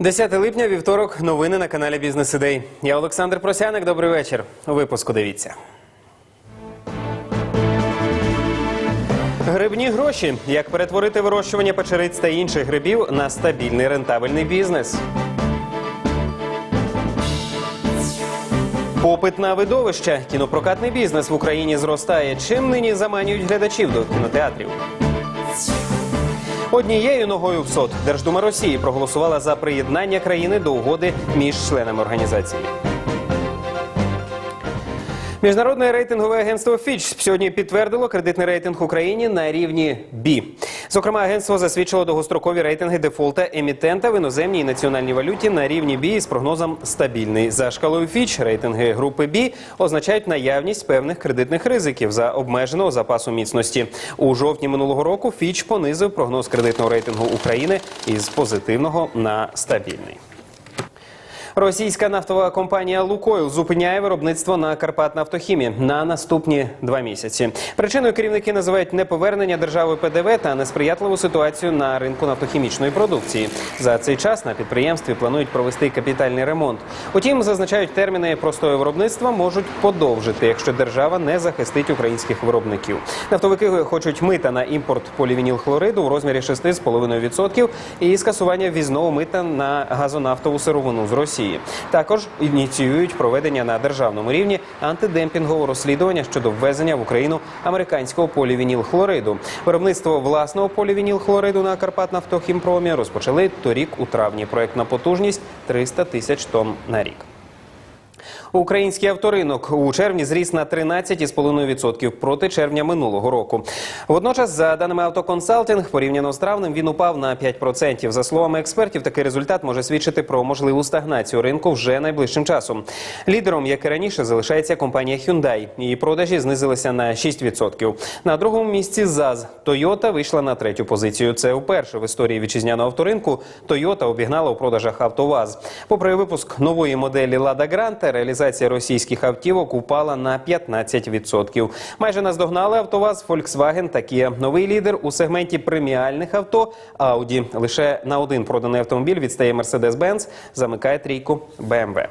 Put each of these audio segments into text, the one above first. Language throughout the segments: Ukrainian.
10 липня, вівторок, новини на каналі Бізнес Ідей. Я Олександр Просяник. Добрий вечір. У випуску дивіться. Грибні гроші. Як перетворити вирощування печериць та інших грибів на стабільний рентабельний бізнес. Попит на видовища. Кінопрокатний бізнес в Україні зростає. Чим нині заманюють глядачів до кінотеатрів? Однією ногою в СОТ Держдума Росії проголосувала за приєднання країни до угоди між членами організації. Міжнародне рейтингове агентство Fitch сьогодні підтвердило кредитний рейтинг Україні на рівні B. Зокрема, агентство засвідчило довгострокові рейтинги дефолта емітента в іноземній національній валюті на рівні B з прогнозом стабільний. За шкалою Fitch рейтинги групи B означають наявність певних кредитних ризиків за обмеженого запасу міцності. У жовтні минулого року Fitch понизив прогноз кредитного рейтингу України із позитивного на стабільний. Російська нафтова компанія Лукойл зупиняє виробництво на Карпатнафтохімі на наступні два місяці. Причиною керівники називають неповернення держави ПДВ та несприятливу ситуацію на ринку нафтохімічної продукції. За цей час на підприємстві планують провести капітальний ремонт. Утім, зазначають терміни простою виробництва можуть подовжити, якщо держава не захистить українських виробників. Нафтовики хочуть мита на імпорт полівінілхлориду у розмірі 6,5% і скасування ввізного мита на газонафтову сировину з Росії. Також ініціюють проведення на державному рівні антидемпінгового розслідування щодо ввезення в Україну американського полівінілхлориду. Виробництво власного полівінілхлориду на Карпатнафтохімпромі розпочали торік у травні. Проектна потужність 300 тисяч тонн на рік. Український авторинок у червні зріс на 13,5% проти червня минулого року. Водночас, за даними автоконсалтинг, порівняно з травнем він упав на 5%. За словами експертів, такий результат може свідчити про можливу стагнацію ринку вже найближчим часом. Лідером, як і раніше, залишається компанія Hyundai. Її продажі знизилися на 6%. На другому місці ЗАЗ. Toyota вийшла на третю позицію. Це вперше в історії вітчизняного авторинку Toyota обігнала у продажах АвтоВАЗ. Попри випуск нової моделі Lada Granta, реалізація російських автівок упала на 15%. Майже наздогнали АвтоВАЗ, Volkswagen та Kia. Новий лідер у сегменті преміальних авто Audi. Лише на один проданий автомобіль відстає Mercedes-Benz, замикає трійку BMW.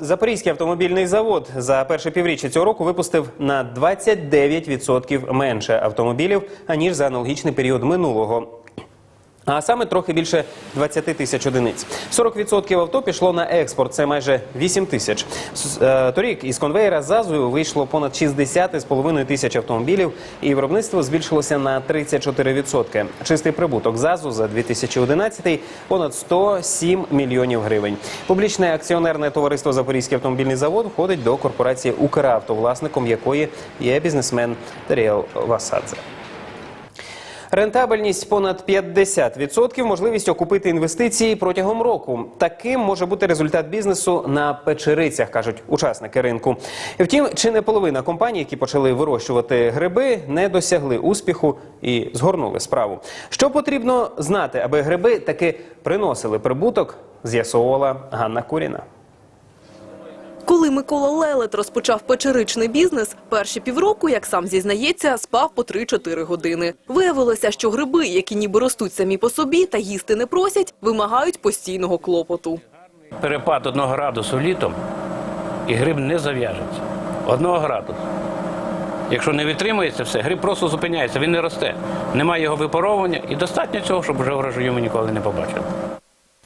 Запорізький автомобільний завод за перше півріччя цього року випустив на 29% менше автомобілів аніж за аналогічний період минулого. А саме трохи більше 20 тисяч одиниць. 40% авто пішло на експорт. Це майже 8 тисяч. Е, Торік із конвейера ЗАЗу вийшло понад 60,5 тисяч автомобілів, і виробництво збільшилося на 34%. Чистий прибуток ЗАЗу за 2011 – понад 107 мільйонів гривень. Публічне акціонерне товариство Запорізький автомобільний завод входить до корпорації Укравто, власником якої є бізнесмен Таріел Васадзе. Рентабельність понад 50%, можливість окупити інвестиції протягом року. Таким може бути результат бізнесу на печерицях, кажуть учасники ринку. Втім, чи не половина компаній, які почали вирощувати гриби, не досягли успіху і згорнули справу. Що потрібно знати, аби гриби таки приносили прибуток, з'ясовувала Ганна Куріна. Коли Микола Лелет розпочав печеричний бізнес, перші півроку, як сам зізнається, спав по 3-4 години. Виявилося, що гриби, які ніби ростуть самі по собі та їсти не просять, вимагають постійного клопоту. Перепад одного градусу літом і гриб не зав'яжеться. Одного градусу. Якщо не витримується все, гриб просто зупиняється, він не росте. Немає його випаровування і достатньо цього, щоб вже врожаю ми ніколи не побачили.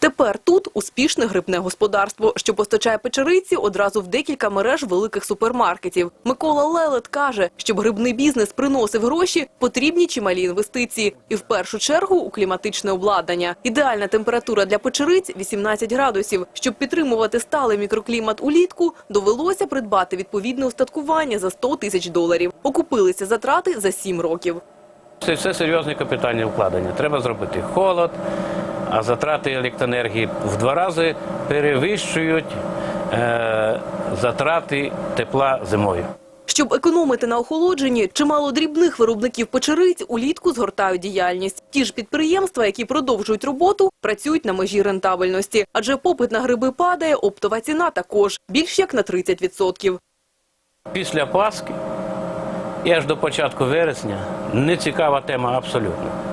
Тепер тут успішне грибне господарство, що постачає печериці одразу в декілька мереж великих супермаркетів. Микола Лелет каже, щоб грибний бізнес приносив гроші, потрібні чималі інвестиції. І в першу чергу у кліматичне обладнання. Ідеальна температура для печериць – 18 градусів. Щоб підтримувати сталий мікроклімат улітку, довелося придбати відповідне устаткування за 100 тисяч доларів. Окупилися затрати за 7 років. Це все серйозне капітальне вкладення. Треба зробити холод, а затрати електроенергії в два рази перевищують е, затрати тепла зимою. Щоб економити на охолодженні, чимало дрібних виробників печериць улітку згортають діяльність. Ті ж підприємства, які продовжують роботу, працюють на межі рентабельності. Адже попит на гриби падає, оптова ціна також – більш як на 30%. Після Пасхи і аж до початку вересня не цікава тема абсолютно.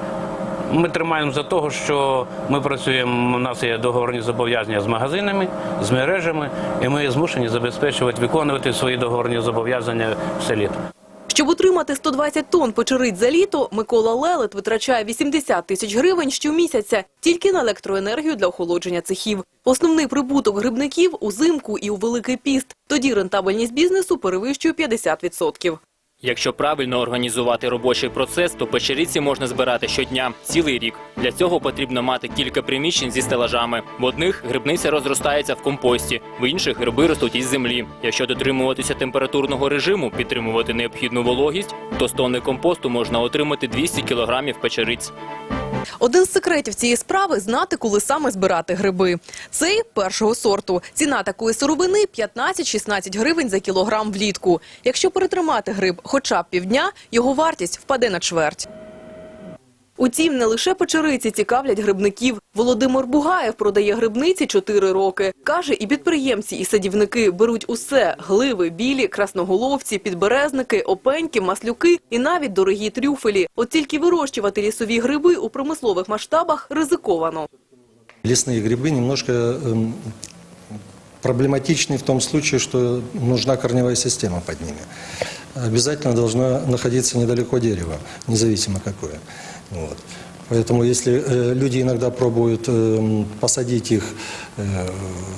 Ми тримаємо за того, що ми працюємо. У нас є договорні зобов'язання з магазинами, з мережами, і ми змушені забезпечувати, виконувати свої договорні зобов'язання все літо. Щоб утримати 120 тонн печериць за літо, Микола Лелет витрачає 80 тисяч гривень щомісяця тільки на електроенергію для охолодження цехів. Основний прибуток грибників – узимку і у Великий піст. Тоді рентабельність бізнесу перевищує 50%. Якщо правильно організувати робочий процес, то печериці можна збирати щодня, цілий рік. Для цього потрібно мати кілька приміщень зі стелажами. В одних грибниця розростається в компості, в інших гриби ростуть із землі. Якщо дотримуватися температурного режиму, підтримувати необхідну вологість, то з тонни компосту можна отримати 200 кілограмів печериць. Один з секретів цієї справи – знати, коли саме збирати гриби. Цей – першого сорту. Ціна такої сировини – 15-16 гривень за кілограм влітку. Якщо перетримати гриб хоча б півдня, його вартість впаде на чверть. Утім, не лише печериці цікавлять грибників. Володимир Бугаєв продає грибниці 4 роки. Каже, і підприємці, і садівники беруть усе – гливи, білі, красноголовці, підберезники, опеньки, маслюки і навіть дорогі трюфелі. От тільки вирощувати лісові гриби у промислових масштабах ризиковано. Лесные грибы немножко эм, проблематичны в том случае, что нужна корневая система под ними. Обязательно должно находиться недалеко дерево, независимо какое. Вот. Поэтому если э, люди иногда пробуют эм, посадить их э,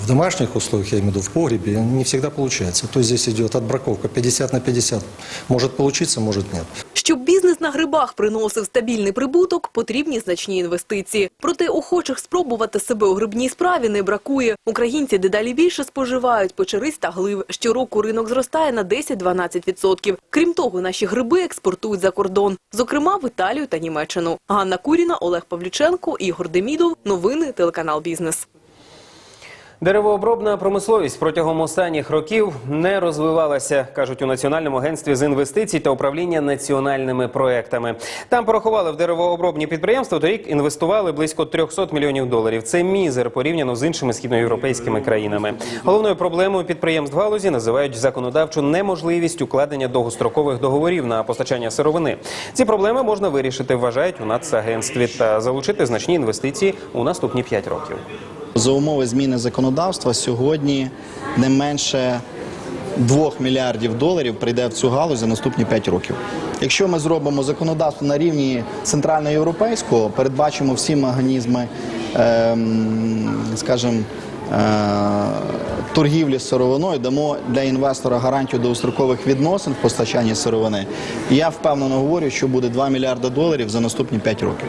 в домашних условиях, я имею в виду в погребе, не всегда получается. То есть здесь идет отбраковка 50 на 50. Может получиться, может нет. Щоб бізнес на грибах приносив стабільний прибуток, потрібні значні інвестиції. Проте охочих спробувати себе у грибній справі не бракує. Українці дедалі більше споживають печериць та глив. Щороку ринок зростає на 10-12%. Крім того, наші гриби експортують за кордон, зокрема в Італію та Німеччину. Ганна Куріна, Олег Павлюченко, Ігор Демідов. Новини телеканал Бізнес. Деревообробна промисловість протягом останніх років не розвивалася, кажуть у Національному агентстві з інвестицій та управління національними проектами. Там порахували в деревообробні підприємства. Торік інвестували близько 300 мільйонів доларів. Це мізер порівняно з іншими східноєвропейськими країнами. Головною проблемою підприємств галузі називають законодавчу неможливість укладення довгострокових договорів на постачання сировини. Ці проблеми можна вирішити, вважають у нацагентстві, та залучити значні інвестиції у наступні 5 років. За умови зміни законодавства сьогодні не менше 2 мільярдів доларів прийде в цю галузь за наступні 5 років. Якщо ми зробимо законодавство на рівні центральноєвропейського, передбачимо всі механізми, ем, скажімо, е, торгівлі з сировиною, дамо для інвестора гарантію довгострокових відносин в постачанні сировини. Я впевнено говорю, що буде 2 мільярди доларів за наступні 5 років.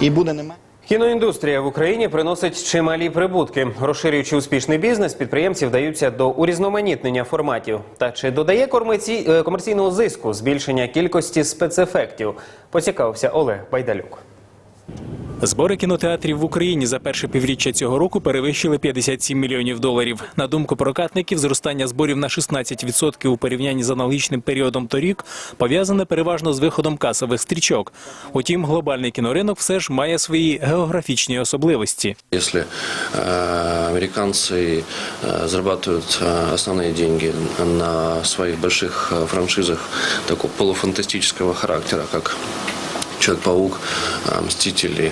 І буде не менше. Кіноіндустрія в Україні приносить чималі прибутки. Розширюючи успішний бізнес, підприємці вдаються до урізноманітнення форматів. Та чи додає комерці... е, комерційного зиску збільшення кількості спецефектів? Поцікавився Олег Байдалюк. Збори кінотеатрів в Україні за перше півріччя цього року перевищили 57 мільйонів доларів. На думку прокатників, зростання зборів на 16% у порівнянні з аналогічним періодом торік пов'язане переважно з виходом касових стрічок. Утім, глобальний кіноринок все ж має свої географічні особливості. Если э, американцы э, зарабатывают э, основные деньги на своих больших э, франшизах такого полуфантастического характера, как Человек-паук, э, Мстители,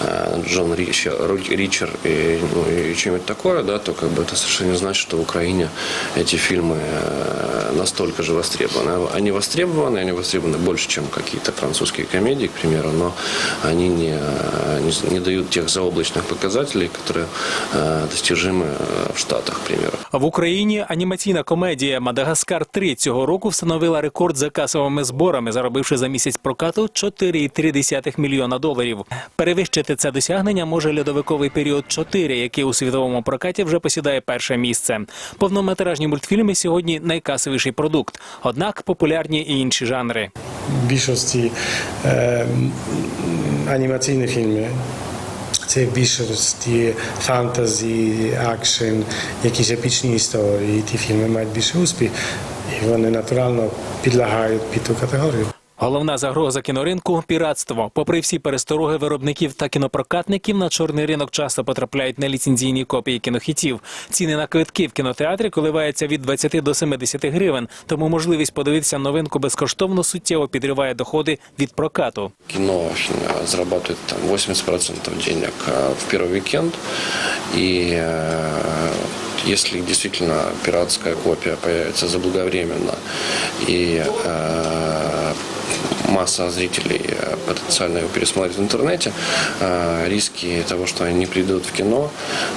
э, Джон Рич, Ру- Ричер и, ну, и что-нибудь такое, да, то как бы это совершенно не значит, что в Украине эти фильмы э, настолько же востребованы. Они востребованы, они востребованы больше, чем какие-то французские комедии, к примеру, но они не, э, не, не дают тех заоблачных показателей, которые э, достижимы э, в Штатах, к примеру. В Україні анімаційна комедія Мадагаскар 3 цього року встановила рекорд за касовими зборами, заробивши за місяць прокату 4,3 мільйона доларів. Перевищити це досягнення може льодовиковий період 4, який у світовому прокаті вже посідає перше місце. Повнометражні мультфільми сьогодні найкасовіший продукт. Однак популярні і інші жанри. більшості е, анімаційні фільми. Це більшості фантазі, акшн, якісь епічні історії. Ті фільми мають більше успіх, і вони натурально підлягають під ту категорію. Головна загроза кіноринку піратство. Попри всі перестороги виробників та кінопрокатників, на чорний ринок часто потрапляють неліцензійні копії кінохітів. Ціни на квитки в кінотеатрі коливаються від 20 до 70 гривень, тому можливість подивитися новинку безкоштовно суттєво підриває доходи від прокату. Кино э, зарабатывает там 80% денег э, в первый уикенд. И э, если действительно пиратская копия появится заблаговременно и э, масса зрителей э, потенциально его пересмотрит в интернете, э, риски того, что они не придут в кино,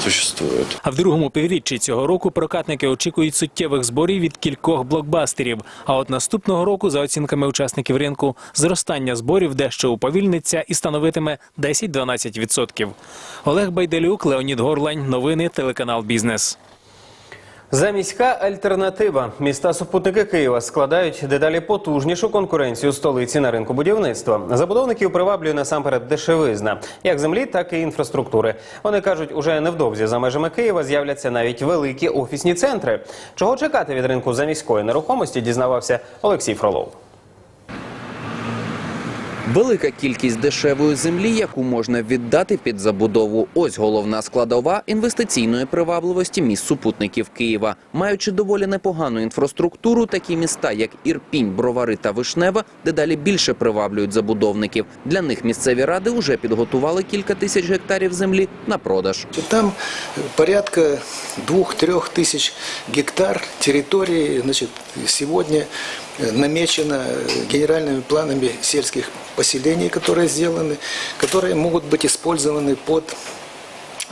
существуют. А в другому півріччі цього року прокатники очікують суттєвих зборів від кількох блокбастерів. А от наступного року, за оцінками учасників ринку, зростання зборів дещо уповільниться і становитиме 10-12%. Олег Байделюк, Леонід Горлань. Новини телеканал Бізнес. Заміська альтернатива. Міста супутники Києва складають дедалі потужнішу конкуренцію столиці на ринку будівництва. Забудовників приваблює насамперед дешевизна, як землі, так і інфраструктури. Вони кажуть, уже невдовзі за межами Києва з'являться навіть великі офісні центри. Чого чекати від ринку заміської нерухомості, дізнавався Олексій Фролов. Велика кількість дешевої землі, яку можна віддати під забудову. Ось головна складова інвестиційної привабливості міст супутників Києва. Маючи доволі непогану інфраструктуру, такі міста, як Ірпінь, Бровари та Вишнева, дедалі більше приваблюють забудовників. Для них місцеві ради вже підготували кілька тисяч гектарів землі на продаж. Там порядка двух-трех тысяч гектар территории значит, сегодня э, намечено э, генеральными планами сельских поселений, которые сделаны, которые могут быть использованы под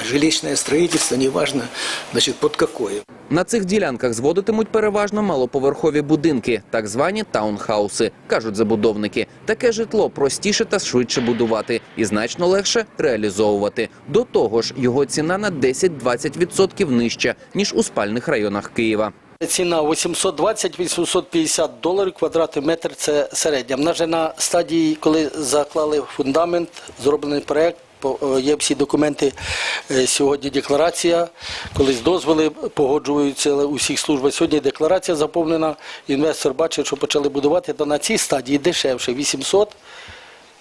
жилищное строительство, неважно значит, под какое. На цих ділянках зводитимуть переважно малоповерхові будинки, так звані таунхауси, кажуть забудовники. Таке житло простіше та швидше будувати і значно легше реалізовувати. До того ж, його ціна на 10-20% нижча, ніж у спальних районах Києва. Ціна 820-850 доларів квадратний метр – це середня. Вона вже на стадії, коли заклали фундамент, зроблений проект, е, є всі документи, е, сьогодні декларація, колись дозволи погоджуються у всіх службах. Сьогодні декларація заповнена, інвестор бачить, що почали будувати, то на цій стадії дешевше 800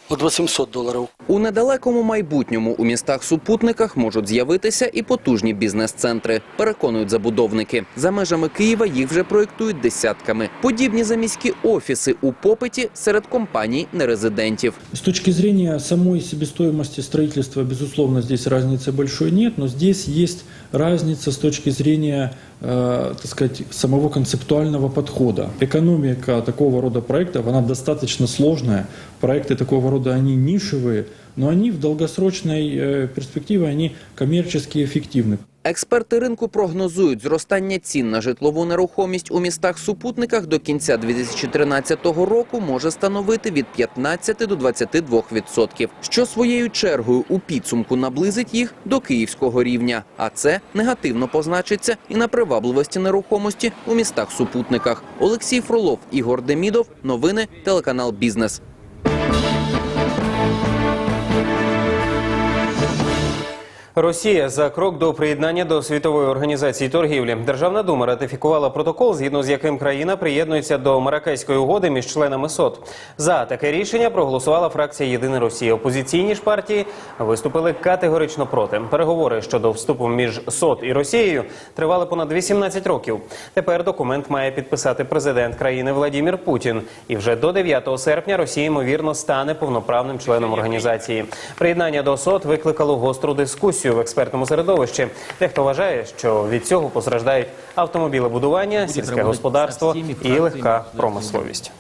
от 800 доларів. У недалекому майбутньому у містах-супутниках можуть з'явитися і потужні бізнес-центри, переконують забудовники. За межами Києва їх вже проєктують десятками. Подібні заміські офіси у попиті серед компаній нерезидентів. С точки зрения самой себестоимости строительства, безусловно, здесь разницы большой нет, но здесь есть разница с точки зрения, э, так сказать, самого концептуального подхода. Экономика такого рода проектов, она достаточно сложная. Проекты такого рода, они нишевые, но они в долгосрочной э, перспективе, они коммерчески эффективны. Експерти ринку прогнозують зростання цін на житлову нерухомість у містах-супутниках до кінця 2013 року може становити від 15 до 22 відсотків, що своєю чергою у підсумку наблизить їх до київського рівня. А це негативно позначиться і на привабливості нерухомості у містах-супутниках. Олексій Фролов, Ігор Демідов. Новини телеканал Бізнес. Росія за крок до приєднання до світової організації торгівлі. Державна дума ратифікувала протокол, згідно з яким країна приєднується до Маракейської угоди між членами СОТ. За таке рішення проголосувала фракція Єдина Росія. Опозиційні ж партії виступили категорично проти. Переговори щодо вступу між СОТ і Росією тривали понад 18 років. Тепер документ має підписати президент країни Владімір Путін. І вже до 9 серпня Росія ймовірно стане повноправним членом організації. Приєднання до СОТ викликало гостру дискусію в експертному середовищі. Дехто вважає, що від цього постраждають автомобілебудування, сільське господарство і легка промисловість.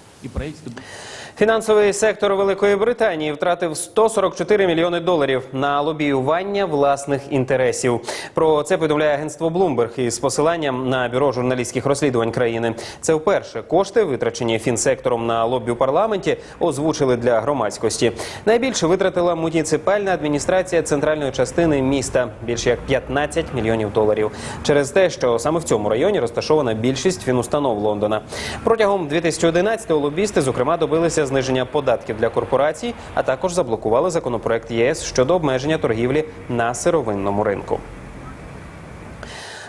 Фінансовий сектор Великої Британії втратив 144 мільйони доларів на лобіювання власних інтересів. Про це повідомляє агентство Bloomberg із посиланням на бюро журналістських розслідувань країни. Це вперше кошти, витрачені фінсектором на лобі у парламенті, озвучили для громадськості. Найбільше витратила муніципальна адміністрація центральної частини міста більше як 15 мільйонів доларів. Через те, що саме в цьому районі розташована більшість фінустанов Лондона. Протягом 2011-го лобісти, зокрема, добилися зниження податків для корпорацій, а також заблокували законопроект ЄС щодо обмеження торгівлі на сировинному ринку.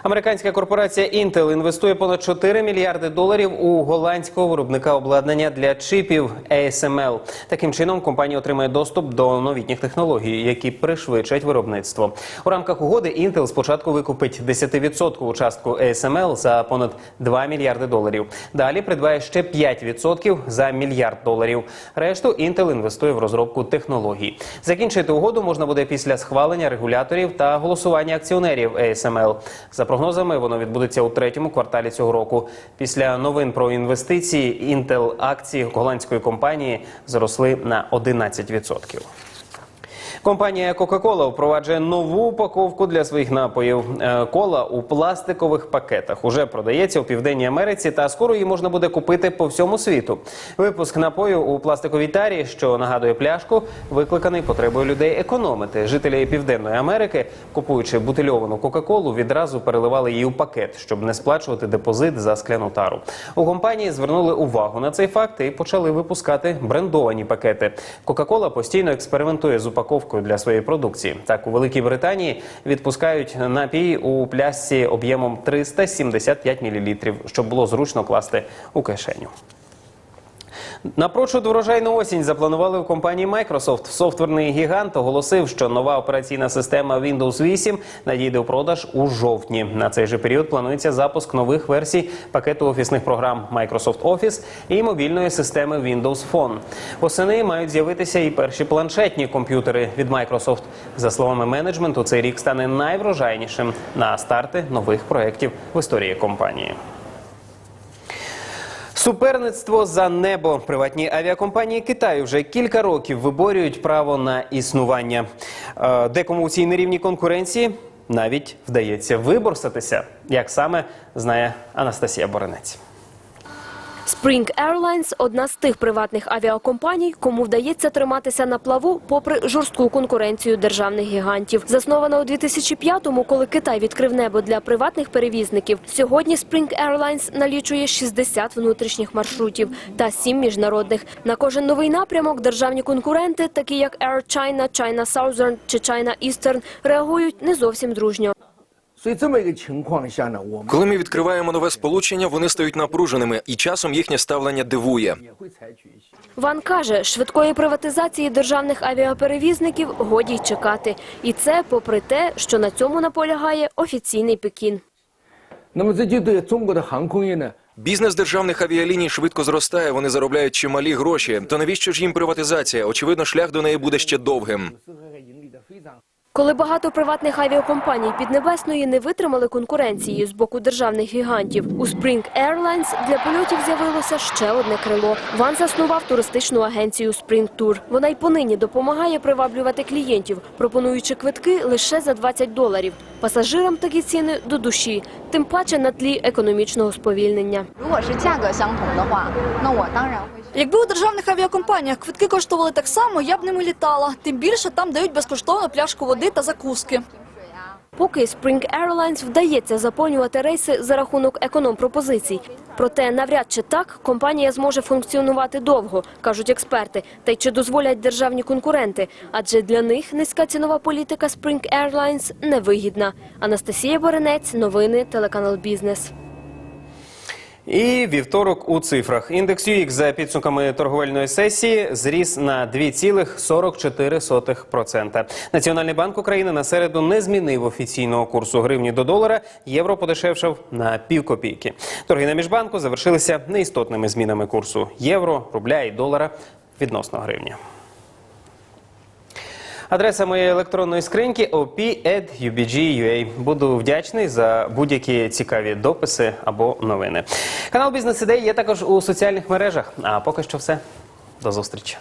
Американська корпорація Intel інвестує понад 4 мільярди доларів у голландського виробника обладнання для чипів ASML. Таким чином, компанія отримає доступ до новітніх технологій, які пришвидшать виробництво. У рамках угоди Intel спочатку викупить 10% частку ASML за понад 2 мільярди доларів. Далі придбає ще 5% за мільярд доларів. Решту Intel інвестує в розробку технологій. Закінчити угоду можна буде після схвалення регуляторів та голосування акціонерів ASML. За прогнозами, воно відбудеться у третьому кварталі цього року. Після новин про інвестиції Intel акції голландської компанії зросли на 11%. Компанія Coca-Cola впроваджує нову упаковку для своїх напоїв. Е, Кола у пластикових пакетах уже продається у південній Америці, та скоро її можна буде купити по всьому світу. Випуск напою у пластиковій тарі, що нагадує пляшку, викликаний потребою людей економити. Жителі Південної Америки, купуючи бутильовану Кока-Колу, відразу переливали її у пакет, щоб не сплачувати депозит за скляну тару. У компанії звернули увагу на цей факт і почали випускати брендовані пакети. Кока-Кола постійно експериментує з упаковкою для своєї продукції. Так, у Великій Британії відпускають напій у плясці об'ємом 375 мл, щоб було зручно класти у кишеню. Напрочуд врожайну осінь запланували у компанії Microsoft. Софтверний гігант оголосив, що нова операційна система Windows 8 надійде у продаж у жовтні. На цей же період планується запуск нових версій пакету офісних програм Microsoft Office і мобільної системи Windows Phone. Восени мають з'явитися і перші планшетні комп'ютери від Microsoft. За словами менеджменту, цей рік стане найврожайнішим на старти нових проєктів в історії компанії. Суперництво за небо. Приватні авіакомпанії Китаю вже кілька років виборюють право на існування. Е, Декому у цій нерівній конкуренції навіть вдається виборсатися, як саме знає Анастасія Боренець. Spring Airlines – одна з тих приватних авіакомпаній, кому вдається триматися на плаву попри жорстку конкуренцію державних гігантів. Заснована у 2005-му, коли Китай відкрив небо для приватних перевізників. Сьогодні Spring Airlines налічує 60 внутрішніх маршрутів та 7 міжнародних. На кожен новий напрямок державні конкуренти, такі як Air China, China Southern чи China Eastern, реагують не зовсім дружньо. Коли ми відкриваємо нове сполучення, вони стають напруженими, і часом їхнє ставлення дивує. Ван каже, швидкої приватизації державних авіаперевізників годі й чекати. І це попри те, що на цьому наполягає офіційний Пекін. Бізнес державних авіаліній швидко зростає, вони заробляють чималі гроші. То навіщо ж їм приватизація? Очевидно, шлях до неї буде ще довгим. Коли багато приватних авіакомпаній Піднебесної не витримали конкуренції з боку державних гігантів, у Spring Airlines для польотів з'явилося ще одне крило. Ван заснував туристичну агенцію Spring Tour. Вона й понині допомагає приваблювати клієнтів, пропонуючи квитки лише за 20 доларів. Пасажирам такі ціни до душі, тим паче на тлі економічного сповільнення. Якби у державних авіакомпаніях квитки коштували так само, я б ними літала. Тим більше там дають безкоштовно пляшку води та закуски. Поки Spring Airlines вдається заповнювати рейси за рахунок економ-пропозицій. Проте навряд чи так компанія зможе функціонувати довго, кажуть експерти. Та й чи дозволять державні конкуренти? Адже для них низька цінова політика Spring Airlines невигідна. Анастасія Боренець, новини, телеканал Бізнес. І вівторок у цифрах. Індекс UX за підсумками торговельної сесії зріс на 2,44%. Національний банк України на середу не змінив офіційного курсу гривні до долара. Євро подешевшав на півкопійки. Торги на міжбанку завершилися неістотними змінами курсу євро, рубля і долара відносно гривні. Адреса моєї електронної скриньки op.ubg.ua. Буду вдячний за будь-які цікаві дописи або новини. Канал Бізнес ідей є також у соціальних мережах. А поки що все. До зустрічі.